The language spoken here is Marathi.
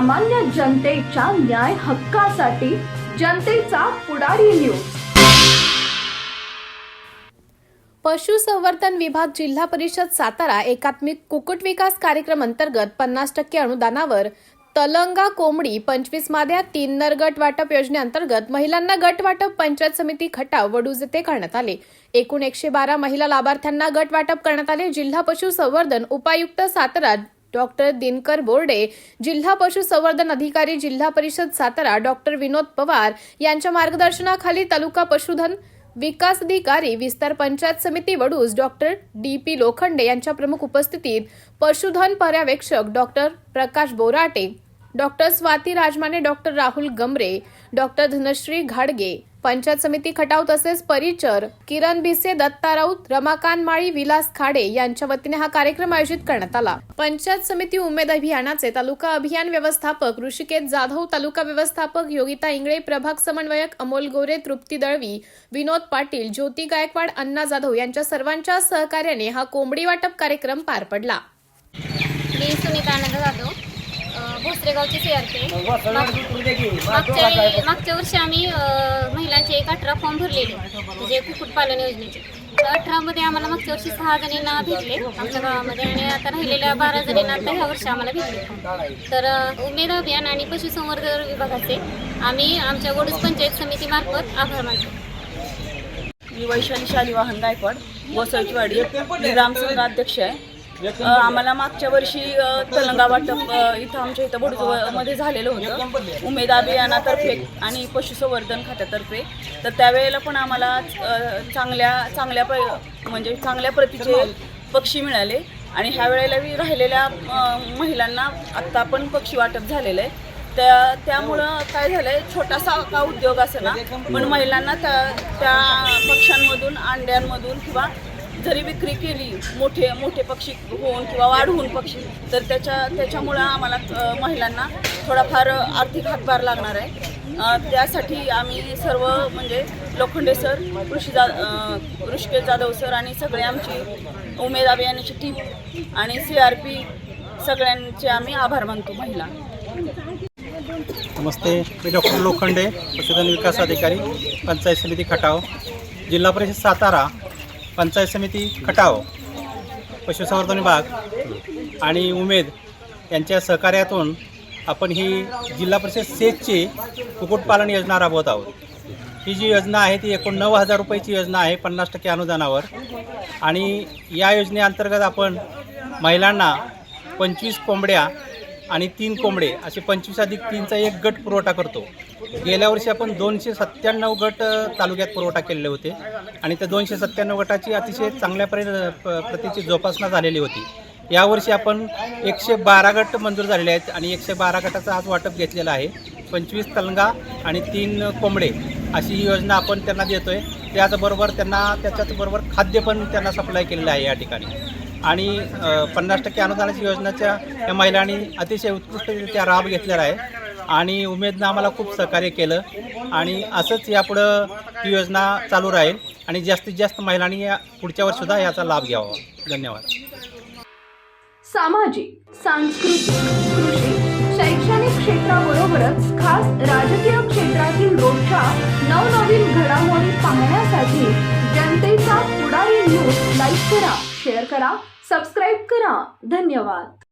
सामान्य जनतेच्या न्याय हक्कासाठी जनतेचा पुढारी न्यूज पशुसंवर्धन विभाग जिल्हा परिषद सातारा एकात्मिक कुक्कुट विकास कार्यक्रम अंतर्गत पन्नास टक्के अनुदानावर तलंगा कोंबडी पंचवीस माद्या तीन नर गट वाटप योजनेअंतर्गत महिलांना गट वाटप पंचायत समिती खटाव वडूज येथे करण्यात आले. एकूण एकशे बारा महिला लाभार्थ्यांना गट वाटप करण्यात आले. जिल्हा पशुसंवर्धन उपायुक्त सातारा डॉक्टर दिनकर बोर्डे जिल्हा पशुसंवर्धन अधिकारी जिल्हा परिषद सातारा डॉक्टर विनोद पवार यांच्या मार्गदर्शनाखाली तालुका पशुधन विकास अधिकारी विस्तार पंचायत समिती Vaduj doctor D. P Lokhande यांच्या प्रमुख उपस्थितीत पशुधन पर्यवेक्षक doctor Prakash Borate doctor Swati Rajmane doctor Rahul Gamare doctor Dhanashree घाडगे पंचायत समिती खटाव तसेच परिचर किरण भिसे दत्ता राऊत रमाकांत माळी विलास खाडे यांच्या वतीने हा कार्यक्रम आयोजित करण्यात आला. पंचायत समिती उमेद अभियानाचे तालुका अभियान व्यवस्थापक ऋषिकेत जाधव तालुका व्यवस्थापक योगिता इंगळे प्रभाग समन्वयक अमोल गोरे तृप्ती दळवी विनोद पाटील ज्योती गायकवाड अण्णा जाधव यांच्या सर्वांच्या सहकार्याने हा कोंबडी वाटप कार्यक्रम पार पडला. मी सुनीता आनंद जाधव. भोसरेगावची सी आर पी मागच्या वेळी- मागच्या वर्षी आम्ही अ, महिलांचे एक अठरा फॉर्म भरलेले. म्हणजे कुक्कुटपालन योजनेचे. तर अठरामध्ये आम्हाला मागच्या वर्षी सहा जणींना भेटले आमच्या गावामध्ये आणि आता राहिलेल्या बारा जणींना आता ह्या वर्षी आम्हाला भेटले. तर अ, उमेद अभियान आणि पशुसंवर्धन विभागाचे आम्ही आमच्या वडूज पंचायत समितीमार्फत आभार मानतो. मी वैशाली शालिवाहन गायकवाड गोसाईचवाडी मी ग्रामसंघ अध्यक्ष आहे. आम्हाला मागच्या वर्षी अ, तेलंगा वाटप अ, इथं आमच्या इथं बडूजमध्ये झालेलं होतं. उमेद अभियानातर्फे आणि पशुसंवर्धन खात्यातर्फे. तर त्यावेळेला पण आम्हाला चांगल्या चांगल्या प्र म्हणजे चांगल्या प्रतीचे पक्षी मिळाले. आणि ह्या वेळेला राहिलेल्या महिलांना आत्ता पण पक्षी वाटप झालेलं आहे. त्या त्यामुळं काय झालंय छोटासा का उद्योग असेल ना पण महिलांना त्या त्या पक्ष्यांमधून अंड्यांमधून किंवा जरी विक्री केली मोठे मोठे पक्षी होऊन किंवा वाढवून पक्षी तर त्याच्या त्याच्यामुळं आम्हाला महिलांना थोडाफार आर्थिक हातभार लागणार आहे. त्यासाठी आम्ही सर्व म्हणजे लोखंडे सर ऋषी जा ऋषिकेश जाधव सर आणि सगळे आमची उमेद अभियानाची टीम आणि सी आर पी सगळ्यांचे आम्ही आभार मानतो महिला. नमस्ते मी डॉक्टर लोखंडे पशुधन विकास अधिकारी पंचायत समिती खटाव जिल्हा परिषद सातारा. पंचायत समिती खटाव पशुसंवर्धन विभाग आणि उमेद यांच्या सहकार्यातून आपण ही जिल्हा परिषद सेजची कुक्कुटपालन योजना राबवत आहोत. ही जी योजना आहे ती एकूण नऊ हजार रुपयाची योजना आहे पन्नास टक्के अनुदानावर. आणि या योजनेअंतर्गत आपण महिलांना पंचवीस कोंबड्या आणि तीन कोंबडे असे पंचवीस अधिक तीनचा एक गट पुरवठा करतो. गेल्या वर्षी आपण दोनशे सत्त्याण्णव गट तालुक्यात पुरवठा केलेले होते. आणि त्या दोनशे सत्त्याण्णव गटाची अतिशय चांगल्या परि प- प्रतीची जोपासना झालेली होती. यावर्षी आपण एकशे बारा गट मंजूर झालेले आहेत आणि एकशे बारा गटाचं आज वाटप घेतलेलं आहे. पंचवीस तलंगा आणि तीन कोंबडे अशी ही योजना आपण त्यांना देतो आहे त्याचबरोबर त्यांना त्याच्याचबरोबर खाद्य पण त्यांना सप्लाय केलेलं आहे या ठिकाणी. आणि पन्नास टक्के अनुदानाची योजनाच्या या महिलांनी अतिशय उत्कृष्टरित्या राब घेतलेला आहे. आणि उमेदनं आम्हाला खूप सहकार्य केलं. आणि असंच यापुढं ही योजना चालू राहील. आणि जास्तीत जास्त महिलांनी या पुढच्या वर्षीसुद्धा याचा लाभ घ्यावा. धन्यवाद. सामाजिक सांस्कृतिक कृषी शैक्षणिक क्षेत्राबरोबरच खास राजकीय क्षेत्रातील रोजच्या नवनवीन घडामोडी पाहण्यासाठी जनतेचा पुढारी न्यूज लाईक करा शेअर करा सबस्क्राईब करा. धन्यवाद.